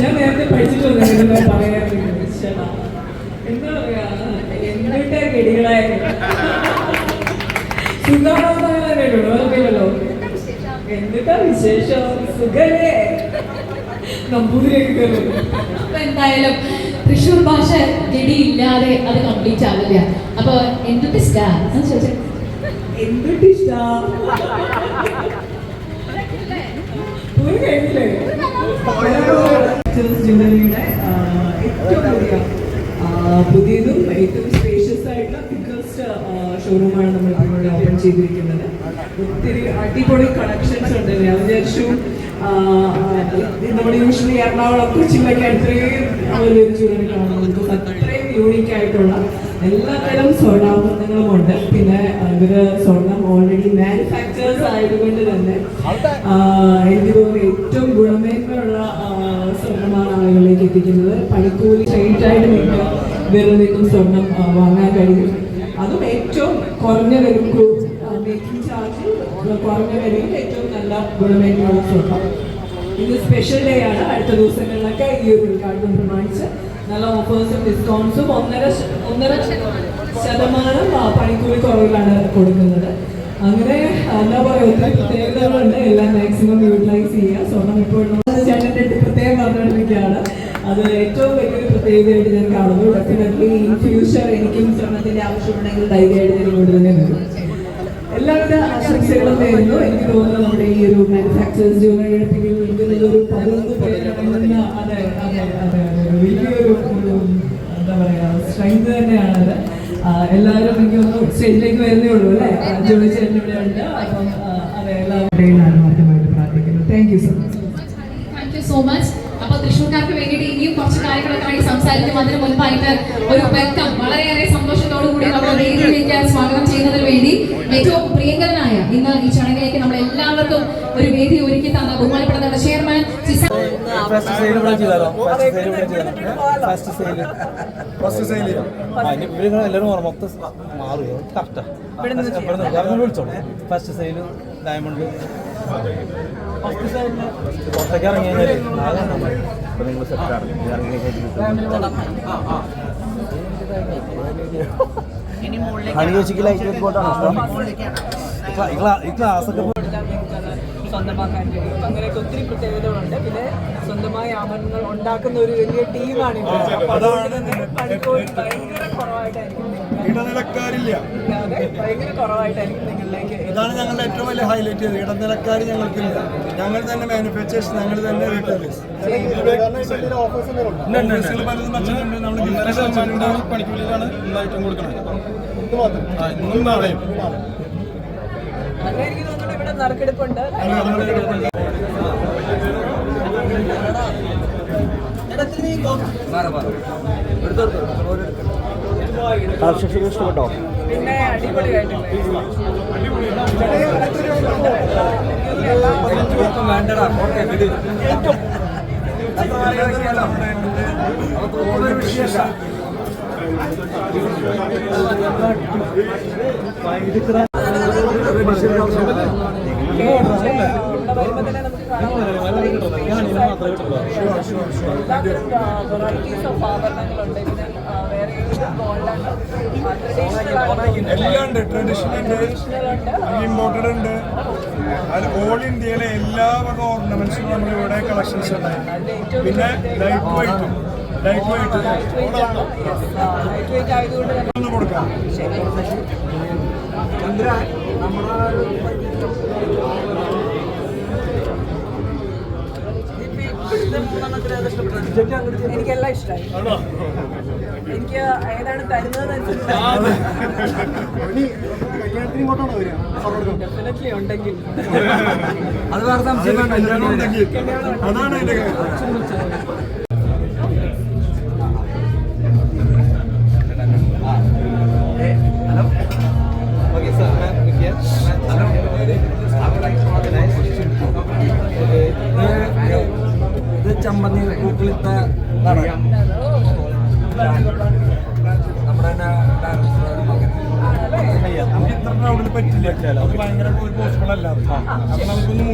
ഞാൻ നേരത്തെ പഠിച്ചിട്ടുണ്ട് പറയാറുണ്ട് പറയാൻ എന്താ പറയാ എന്നിട്ട് ഗടികളായിരുന്നു എന്നിട്ടാ വിശേഷം? സുഖല്ലേ? നമ്പൂതിരിയൊക്കെ കയറുന്നു അപ്പൊ എന്തായാലും തൃശ്ശൂർ ഭാഷ ഗഡി ഇല്ലാതെ അത് കംപ്ലീറ്റ് ആവില്ല. അപ്പൊ എന്ത് ടിസ്റ്റാ എന്തൊക്കെ എന്തൊട്ട് ഇഷ്ടാ? ഒരു കഴിഞ്ഞില്ലേ? ഷോറൂമാണ് നമ്മൾ ഇവിടെ ഓപ്പൺ ചെയ്തിരിക്കുന്നത്. ഒത്തിരി അടിപൊളി കളക്ഷൻസ് ഉണ്ട്. ഞാൻ വിചാരിച്ചു നമ്മുടെ യൂഷ്വലി എറണാകുളം കൊച്ചിയിലൊക്കെ അത്രയും കാണുന്നത് അത്രയും യൂണിക് ആയിട്ടുള്ള എല്ലാത്തരം സ്വർണാഭരണങ്ങളും ഉണ്ട്. പിന്നെ ഇവർ സ്വർണം ഓൾറെഡി മാനുഫാക്ചറേഴ്സ് ആയതുകൊണ്ട് തന്നെ എനിക്ക് തോന്നുന്നു ഏറ്റവും ഗുണമേന്മയുള്ള സ്വർണമാണ് ആളുകളിലേക്ക് എത്തിക്കുന്നത്. പണിക്കൂലി സ്ട്രെയിറ്റ് ആയിട്ട് നിങ്ങൾക്ക് വേറെ നിന്നും സ്വർണം വാങ്ങാൻ കഴിയും. അതും ഏറ്റവും കുറഞ്ഞ വിലക്കു മേക്കിംഗ് ചാർജ് കുറഞ്ഞ വിലയിൽ ഏറ്റവും നല്ല ഗുണമേന്മയുള്ള സ്വർണം ഇത് സ്പെഷ്യൽ ഡേ ആണ്. അടുത്ത ദിവസങ്ങളിലൊക്കെ ഈ ഒരു ഉദ്ഘാടനം പ്രമാണിച്ച് നല്ല ഓഫേഴ്സും ഡിസ്കൗണ്ട്സും ഒന്നര ഒന്നര ശതമാനം പണിക്കൂലി കുറവിലാണ് കൊടുക്കുന്നത്. അങ്ങനെ എന്താ പറയുക ഒത്തിരി പ്രത്യേകതകളുണ്ട്. എല്ലാം മാക്സിമം യൂട്ടിലൈസ് ചെയ്യുക സ്വർണം ഇപ്പോൾ ചേട്ടന്റെ പ്രത്യേകം പറഞ്ഞുകൊണ്ടിരിക്കുകയാണ്. അത് ഏറ്റവും വലിയൊരു പ്രത്യേകതയായിട്ട് ഞാൻ കാണുന്നു. ഡെഫിനറ്റ്ലി ഇൻ ഫ്യൂച്ചർ എനിക്കും സ്വർണത്തിന്റെ ആവശ്യമുണ്ടെങ്കിൽ ധൈര്യമായിട്ട് ഞാൻ ഇങ്ങോട്ട് തന്നെ വരും. എല്ലാവിധ ആശംസകളും നേരുന്നു. എനിക്ക് തോന്നുന്നു നമ്മുടെ ഈ ഒരു പിന്നിൽ നിൽക്കുന്നത് ഒരു പതിനൊന്ന് പേരടങ്ങുന്ന അതെ അതെ വലിയൊരു എന്താ പറയാ സ്ട്രെങ്ത് തന്നെയാണത്. എല്ലാവരും എനിക്ക് ഒന്ന് സ്റ്റേജിലേക്ക് വരുന്നേ ഉള്ളൂ അല്ലേ? ജോലി ചേട്ടൻ ഇവിടെ ഉണ്ട്. അപ്പം ആ, അതെ എല്ലാവരുടെയും ആത്മാർത്ഥമായിട്ട് പ്രാർത്ഥിക്കുന്നു thank you so much thank you so much അപ്പൊ തൃശ്ശൂർക്കാർക്ക് വേണ്ടിയിട്ട് ഇനിയും കുറച്ച് കാര്യങ്ങളൊക്കെ വേണ്ടി സംസാരിക്കും. അതിന് മുൻപായിട്ട് ഒരു വെൽക്കം വളരെയേറെ സന്തോഷത്തോടു കൂടി നമ്മുടെ വേദിയിലേക്ക് സ്വാഗതം ചെയ്യുന്നതിന് വേണ്ടി ഏറ്റവും പ്രിയങ്കരനായ ഇന്ന് ഈ ചടങ്ങിലേക്ക് നമ്മൾ എല്ലാവർക്കും ഒരു വേദി ഒരുക്കി തന്ന ബഹുമാനപ്പെടുന്ന ചെയർമാൻ സിസ ഫസ്റ്റ് സെയിൽ ഇവിടെ ചെയ്താലോ ഫസ്റ്റ് സെയിൽ ഇവിടെ ചെയ്താലോ ഫസ്റ്റ് സെയിൽ ഫസ്റ്റ് സെയിൽ ഇവർ എല്ലാവരും മാറും മൊത്തം മാറും. കറക്റ്റാ വിളിച്ചോളൂ. ഫസ്റ്റ് സെയിൽ ഡയമണ്ട് പുറത്തേക്ക് ഇറങ്ങി കഴിഞ്ഞാൽ. ഇപ്പൊ നിങ്ങൾ സെറ്റാണ് ഇറങ്ങി ഹണി ചേച്ചിക്ക് ലൈറ്റ് വെക്കോട്ടാണോ ഇഷ്ടം ഈ ക്ലാ- ക്ലാസ് ഒക്കെ സ്വന്തമാക്കാൻ കഴിയും അങ്ങനെയൊക്കെ ഒത്തിരി പ്രത്യേകതകളുണ്ട് പിന്നെ സ്വന്തമായ ആഭരണങ്ങൾ ഉണ്ടാക്കുന്ന ഒരു വലിയ ടീമാണ് അതാണ് അപ്പൊ ഭയങ്കര കുറവായിട്ടായിരിക്കും ഇടനിലക്കാരില്ല ഇതാണ് ഞങ്ങളുടെ ഏറ്റവും വലിയ ഹൈലൈറ്റ് ചെയ്തത് ഇടനിലക്കാർ ഞങ്ങൾക്കില്ല ഞങ്ങൾ തന്നെ മാനുഫാക്ചേഴ്സ് ഞങ്ങൾ തന്നെ റീറ്റെയിലേഴ്സ് പണിക്കൂലിയിലാണ് കൊടുക്കുന്നത് ഇന്നും നാളെയും എനിക്ക് തോന്നുന്നു ഇവിടെ നറുക്കെടുപ്പുണ്ട് അടിപൊളിയായിട്ടുണ്ട് ഇവിടെ വരുമ്പോൾ ഇഷ്ടപ്പെട്ടോ നമുക്ക് കാണാം വെറൈറ്റീസ് ഓഫ് ആഭരണങ്ങളുണ്ട് ഇതിന്. എല്ലാം ഉണ്ട് ട്രഡീഷണൽ ഉണ്ട് ഇമ്പോർട്ടഡ് ഉണ്ട്. അത് ഓൾ ഇന്ത്യയിലെ എല്ലാ വക ഓർണമെന്റ്സും നമ്മൾ ഇവിടെ കളക്ഷൻസ് ഉണ്ട് പിന്നെ ലൈറ്റ് വെയിറ്റും ലൈറ്റ് വെയിറ്റ് കൊടുക്കാം. എനിക്കെല്ലാം ഇഷ്ടമായി. എനിക്ക് ഏതാണ് തരുന്നത് ഡെഫിനറ്റ്ലി ഉണ്ടെങ്കിൽ. അത് വേറെ അതാണ് കാര്യം ഓക്കെ സാർ ഹലോ ഇത് ചമ്മന്തി പൂക്കളിത്ത നമുക്ക് പറ്റില്ല. ഭയങ്കര പോസിബിൾ അല്ല. അപ്പൊ നമുക്കൊന്ന്